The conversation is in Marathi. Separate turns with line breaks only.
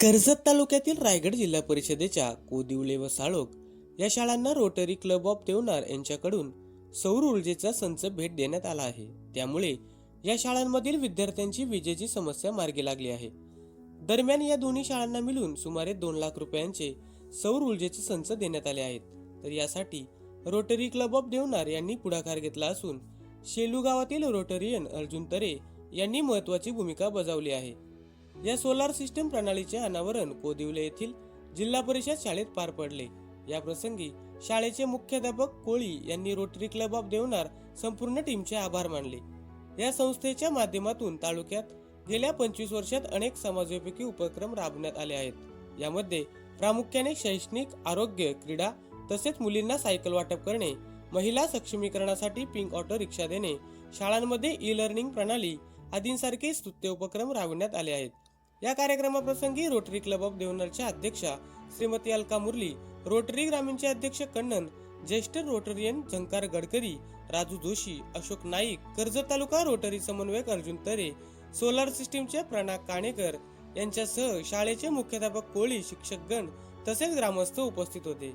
कर्जत तालुक्यातील रायगड जिल्हा परिषदेच्या कोदिवले व साळोक या शाळांना रोटरी क्लब ऑफ देवनार यांच्याकडून सौर ऊर्जेचा संच भेट देण्यात आला आहे. त्यामुळे या शाळांमधील विद्यार्थ्यांची विजेची समस्या मार्गी लागली आहे. दरम्यान या दोन्ही शाळांना मिळून सुमारे दोन लाख रुपयांचे सौर ऊर्जेचे संच देण्यात आले आहेत. तर यासाठी रोटरी क्लब ऑफ देवनार यांनी पुढाकार घेतला असून शेलू गावातील रोटरियन अर्जुन तरे यांनी महत्वाची भूमिका बजावली आहे. या सोलार सिस्टम प्रणालीचे अनावरण कोदिवले येथील जिल्हा परिषद शाळेत पार पडले. या प्रसंगी शाळेचे मुख्याध्यापक कोळी यांनी रोटरी क्लब ऑफ देवनार संपूर्ण टीमचे आभार मानले. या संस्थेच्या माध्यमातून तालुक्यात गेल्या पंचवीस वर्षात अनेक समाजोपयोगी उपक्रम राबवण्यात आले आहेत. यामध्ये प्रामुख्याने शैक्षणिक आरोग्य क्रीडा तसेच मुलींना सायकल वाटप करणे महिला सक्षमीकरणासाठी पिंक ऑटो रिक्षा देणे शाळांमध्ये ई लर्निंग प्रणाली आदींसारखे स्तुत्य उपक्रम राबविण्यात आले आहेत. या कार्यक्रमाप्रसंगी रोटरी क्लब ऑफ देवनरच्या अध्यक्षा श्रीमती अलका मुरली रोटरी ग्रामीणचे अध्यक्ष कन्नन ज्येष्ठ रोटरियन झंकार गडकरी राजू जोशी अशोक नाईक कर्जत तालुका रोटरी समन्वयक अर्जुन तरे सोलार सिस्टीमचे प्रणा काणेकर यांच्यासह शाळेचे मुख्याध्यापक कोळी शिक्षकगण तसेच ग्रामस्थ उपस्थित होते.